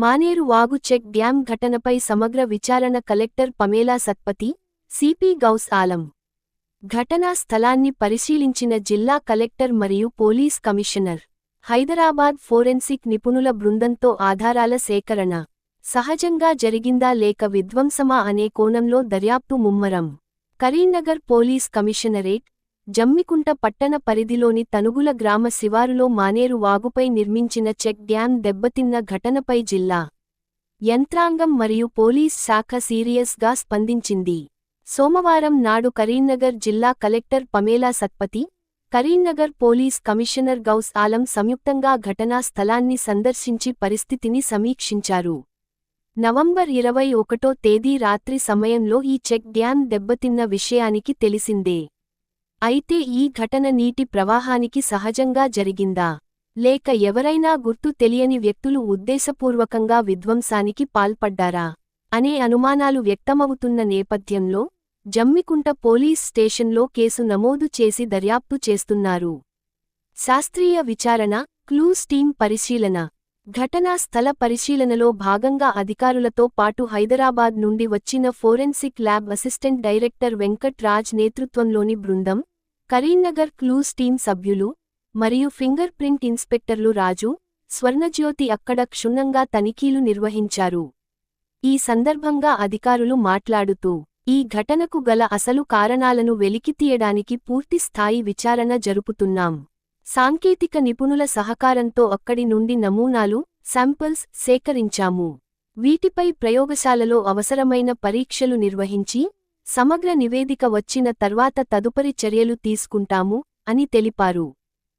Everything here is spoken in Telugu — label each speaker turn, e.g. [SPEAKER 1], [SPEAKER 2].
[SPEAKER 1] మానేరు వాగు చెక్ డ్యాం ఘటనపై సమగ్ర విచారణ collector Pamela Satpathy CP Ghouse Alam. ఘటనా స్థలాన్ని పరిశీలించిన జిల్లా కలెక్టర్ మరియు పోలీస్ కమిషనర్. హైదరాబాద్ ఫోరెన్సిక్ నిపుణుల బృందంతో ఆధారాల సేకరణ. సహజంగా జరిగిందా లేక విధ్వంసమా అనే కోణంలో దర్యాప్తు ముమ్మరం. కరీంనగర్ పోలీస్ కమిషనరేట్ జమ్మికుంట పట్టణ పరిధిలోని తనుగుల గ్రామ శివారులో మానేరు వాగుపై నిర్మించిన చెక్ డ్యాం దెబ్బతిన్న ఘటనపై జిల్లా యంత్రాంగం మరియు పోలీస్ శాఖ సీరియస్గా స్పందించింది. సోమవారం నాడు కరీంనగర్ జిల్లా collector Pamela Satpathy Karimnagar police commissioner Ghouse Alam సంయుక్తంగా ఘటనా స్థలాన్ని సందర్శించి పరిస్థితిని సమీక్షించారు. నవంబర్ ఇరవై ఒకటో తేదీ రాత్రి సమయంలో ఈ చెక్ డ్యాం దెబ్బతిన్న విషయానికి తెలిసిందే. అయితే ఈ ఘటన నీటి ప్రవాహానికి సహజంగా జరిగిందా? లేక ఎవరైనా గుర్తు తెలియని వ్యక్తులు ఉద్దేశపూర్వకంగా విధ్వంసానికి పాల్పడ్డారా? అనే అనుమానాలు వ్యక్తమవుతున్న నేపథ్యంలో జమ్మికుంట పోలీస్ స్టేషన్లో కేసు నమోదు చేసి దర్యాప్తు చేస్తున్నారు. శాస్త్రీయ విచారణ క్లూస్ టీం పరిశీలన. ఘటనా స్థల పరిశీలనలో భాగంగా అధికారులతో పాటు హైదరాబాద్ నుండి వచ్చిన forensic lab assistant director Venkat Raj నేతృత్వంలోని బృందం కరీంనగర్ క్లూస్ టీం సభ్యులు మరియు ఫింగర్ ప్రింట్ ఇన్స్పెక్టర్లు రాజు స్వర్ణజ్యోతి అక్కడ క్షుణ్ణంగా తనిఖీలు నిర్వహించారు. ఈ సందర్భంగా అధికారులు మాట్లాడుతూ ఈ ఘటనకు గల అసలు కారణాలను వెలికితీయడానికి పూర్తిస్థాయి విచారణ జరుపుతున్నాం. సాంకేతిక నిపుణుల సహకారంతో అక్కడి నుండి నమూనాలు శాంపిల్స్ సేకరించాము. వీటిపై ప్రయోగశాలలో అవసరమైన పరీక్షలు నిర్వహించి సమగ్ర నివేదిక వచ్చిన తర్వాత తదుపరి చర్యలు తీసుకుంటాము అని తెలిపారు.